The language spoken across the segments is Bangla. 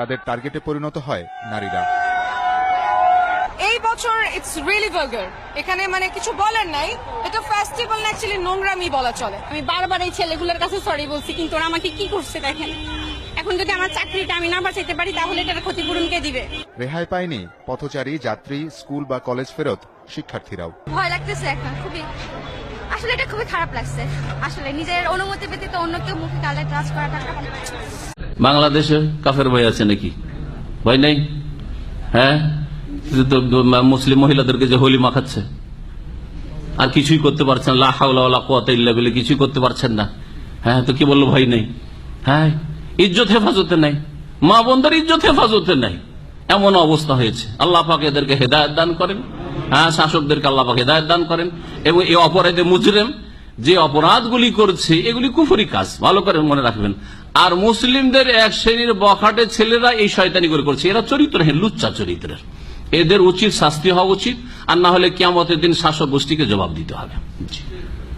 তাদের টার্গেটে পরিণত হয় নারীরা। এই বছর ইটস রিয়েলি ভালগার এখানে মানে কিছু বলার নাই। এটা ফেস্টিভ্যাল না অ্যাকচুয়ালি নোংরামি বলা চলে। আমি বারবার এই ছেলেগুলোর কাছে সরি বলছি কিন্তু ওরা আমাকে কি করছে দেখেন? এখন যদি আমার চাকরিটা আমি না বাঁচাইতে পারি তাহলে এটার ক্ষতিপূরণ কে দিবে? রেহাই পায়নি পথচারী যাত্রী স্কুল বা কলেজ ফেরত শিক্ষার্থীরাও। ভয় লাগতেছে এখন খুবই। আসলে এটা খুবই খারাপ লাগছে। আসলে নিজের অনুমতি ব্যতীত অন্য কেউ মুখে গালে টাচ করাটা বাংলাদেশে কাফের ভয় আছে নাকি? ভয় নেই? হ্যাঁ? মুসলিম মহিলাদেরকে যে হোলি মাখাচ্ছে। আর কিছুই করতে পারছেন ইল্লা বলে কিছুই করতে পারছেন না। হ্যাঁ তো কি বলল ভয় নেই? হ্যাঁ ইজ্জত হেফাজতে নাই। মা বোনদের ইজ্জত হেফাজতে নাই। এমন অবস্থা হয়েছে। আল্লাহ পাক এদেরকে হেদায়ত দান করেন। হ্যাঁ শাসকদেরকে আল্লাহ পাক হেদায়ত দান করেন। এবং এই অপরাধে মুজরেম যে অপরাধগুলি করছে, এগুলি কুফরি কাজ। ভালো করে মনে রাখবেন। আর মুসলিমদের এক শ্রেণির বখাটে ছেলেরা এই শয়তানি করে করছে। এরা চরিত্রহীন লুচ্চা চরিত্রের। এদের উচিত শাস্তি হওয়া উচিত, আর না হলে কিয়ামতের দিন শাসক গোষ্ঠীকে জবাব দিতে হবে।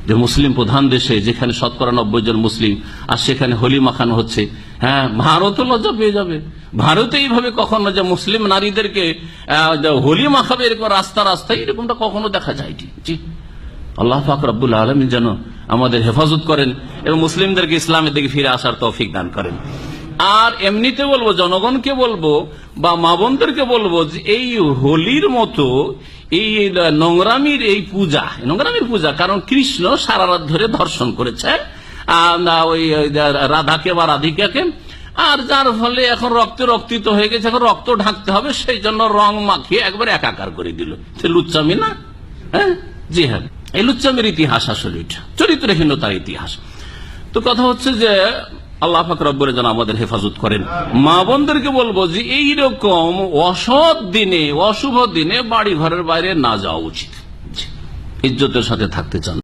যে মুসলিম প্রধান দেশে, যেখানে শতকরা নব্বই জন মুসলিম, আর সেখানে হোলি মাখানো হচ্ছে হ্যাঁ ভারতও লজ্জা পেয়ে যাবে। ভারতে এইভাবে কখনো যে মুসলিম নারীদেরকে হোলি মাখাবে এরকম রাস্তা রাস্তায় এরকমটা কখনো দেখা যায়নি। জি। আল্লাহ পাক রব্বুল আলমী যেন আমাদের হেফাজত করেন এবং মুসলিমদেরকে ইসলামের দিকে ফিরে আসার তৌফিক দান করেন। আর এমনিতে বলব, জনগণকে বলব বা মা বোনদেরকে বলব যে এই হোলির মতো এই নোংরামির এই পূজা, নোংরামির পূজা, কারণ কৃষ্ণ সারা রাত ধরে ধর্ষণ করেছে ওই রাধাকে বা রাধিকাকে, আর যার ফলে এখন রক্তে রক্তিত হয়ে গেছে, এখন রক্ত ঢাকতে হবে, সেই জন্য রং মাখিয়ে একবার একাকার করে দিল। সে লুচ্চামি না? হ্যাঁ? জি হ্যাঁ। এই লুচ্চামের ইতিহাস আসলে চরিত্রহীনতার ইতিহাস। তো কথা হচ্ছে যে, আল্লাহ ফাকরাব্বরে যেন আমাদের হেফাজত করেন। মা বোনদেরকে বলব যে, এইরকম অসৎ দিনে, অশুভ দিনে বাড়ি ঘরের বাইরে না যাওয়া উচিত। ইজ্জতের সাথে থাকতে চান।